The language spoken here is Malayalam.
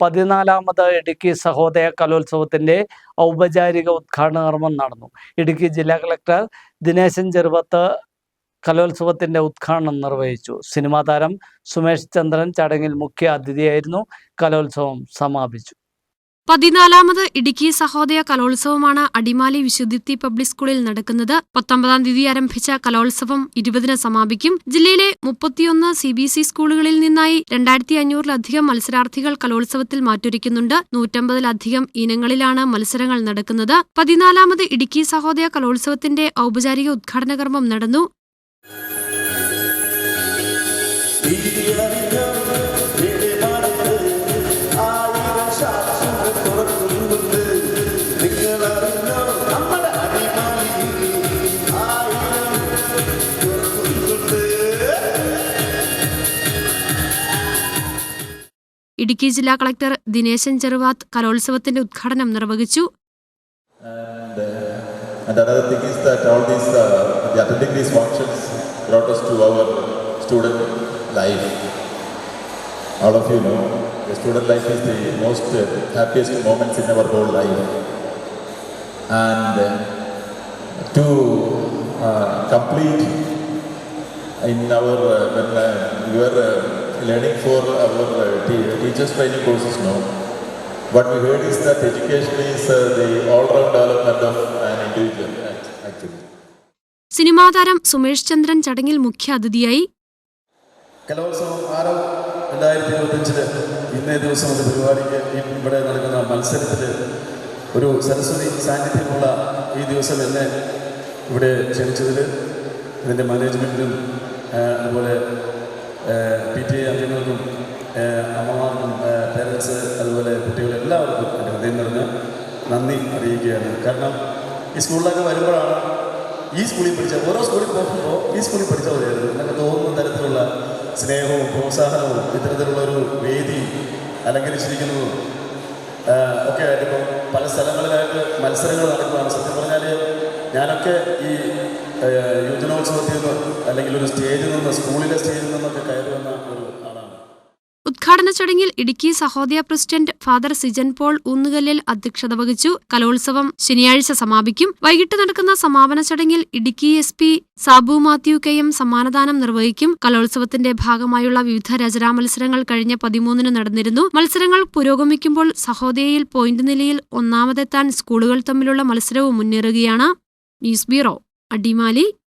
പതിനാലാമത് ഇടുക്കി സഹോദയ കലോത്സവത്തിന്റെ ഔപചാരിക ഉദ്ഘാടന കർമ്മം നടന്നു. ഇടുക്കി ജില്ലാ കളക്ടർ ദിനേശൻ ചെറുപത്ത് കലോത്സവത്തിന്റെ ഉദ്ഘാടനം നിർവഹിച്ചു. സിനിമാ താരം സുമേഷ് ചന്ദ്രൻ ചടങ്ങിൽ മുഖ്യ അതിഥിയായിരുന്നു. കലോത്സവം സമാപിച്ചു. പതിനാലാമത് ഇടുക്കി സഹോദയ കലോത്സവമാണ് അടിമാലി വിശുദ്ധിത്തി പബ്ലിക് സ്കൂളിൽ നടക്കുന്നത്. പത്തൊമ്പതാം തീയതി ആരംഭിച്ച കലോത്സവം ഇരുപതിന് സമാപിക്കും. ജില്ലയിലെ മുപ്പത്തിയൊന്ന് സി ബി ഇ സ്കൂളുകളിൽ നിന്നായി രണ്ടായിരത്തി അഞ്ഞൂറിലധികം മത്സരാർത്ഥികൾ കലോത്സവത്തിൽ മാറ്റൊരുക്കുന്നുണ്ട്. നൂറ്റമ്പതിലധികം ഇനങ്ങളിലാണ് മത്സരങ്ങൾ നടക്കുന്നത്. പതിനാലാമത് ഇടുക്കി സഹോദയ കലോത്സവത്തിന്റെ ഔപചാരിക ഉദ്ഘാടന കർമ്മം നടന്നു ഇടുക്കി ജില്ലാ കളക്ടർ ദിനേശൻ ചെറുവാത്ത് കലോത്സവത്തിന്റെ ഉദ്ഘാടനം നിർവഹിച്ചു And, uh, another thing is that all these, uh, the attending these functions brought us to our student life. All of you know, the student life is the most uh, happiest moments in our whole life. And uh, to uh, complete in our, uh, when uh, we were uh, learning for our uh, te- teachers training courses now, what we heard is that education is uh, the all-round development of an individual, act- actually. സിനിമാ താരം സുമേഷ് ചന്ദ്രൻ ചടങ്ങിൽ മുഖ്യ അതിഥിയായി കലോത്സവം ആരോ രണ്ടായിരത്തി ഇരുപത്തഞ്ചിൽ ഇന്നേ ദിവസം ഒരു പരിപാടിക്ക് ഇവിടെ നടക്കുന്ന മത്സരത്തിൽ ഒരു സരസ്വതി സാന്നിധ്യമുള്ള ഈ ദിവസം എന്നെ ഇവിടെ ക്ഷണിച്ചതിൽ ഇതിന്റെ മാനേജ്മെന്റിനും അതുപോലെ പി ടി അംഗങ്ങൾക്കും അമ്മമാർക്കും പേരൻസ് അതുപോലെ കുട്ടികളെല്ലാവർക്കും എന്റെ ഹൃദയം നിറഞ്ഞ നന്ദി അറിയിക്കുകയാണ്. കാരണം ഈ സ്കൂളിലൊക്കെ വരുമ്പോഴാണ് ഈ സ്കൂളിൽ പഠിച്ച ഓരോ സ്കൂളിൽ പോകുമ്പോൾ ഈ സ്കൂളിൽ പഠിച്ച പോലെയായിരുന്നു. എന്നൊക്കെ തോന്നുന്ന തരത്തിലുള്ള സ്നേഹവും പ്രോത്സാഹനവും ഇത്തരത്തിലുള്ളൊരു വേദി അലങ്കരിച്ചിരിക്കുന്നതും ഒക്കെ ആയിട്ട് ഇപ്പം പല സ്ഥലങ്ങളിലായിട്ട് മത്സരങ്ങൾ നടക്കുകയാണ് സത്യം പറഞ്ഞാൽ ഞാനൊക്കെ ഈ യുവജനോത്സവത്തിൽ നിന്ന് അല്ലെങ്കിൽ ഒരു സ്റ്റേജിൽ നിന്ന് സ്കൂളിലെ സ്റ്റേജിൽ നിന്നൊക്കെ ഉദ്ഘാടന ചടങ്ങിൽ Idukki Sahodaya president father Sijan Paul ഊന്നുകല്ലിൽ അധ്യക്ഷത വഹിച്ചു. കലോത്സവം ശനിയാഴ്ച സമാപിക്കും. വൈകിട്ട് നടക്കുന്ന സമാപന ചടങ്ങിൽ Idukki S P Sabu Mathew K M സമ്മാനദാനം നിർവഹിക്കും. കലോത്സവത്തിന്റെ ഭാഗമായുള്ള വിവിധ രചനാ മത്സരങ്ങൾ കഴിഞ്ഞ പതിമൂന്നിന് നടന്നിരുന്നു. മത്സരങ്ങൾ പുരോഗമിക്കുമ്പോൾ സഹോദയയിൽ പോയിന്റ് നിലയിൽ ഒന്നാമതെത്താൻ സ്കൂളുകൾ തമ്മിലുള്ള മത്സരവും മുന്നേറുകയാണ്. News bureau Adimali.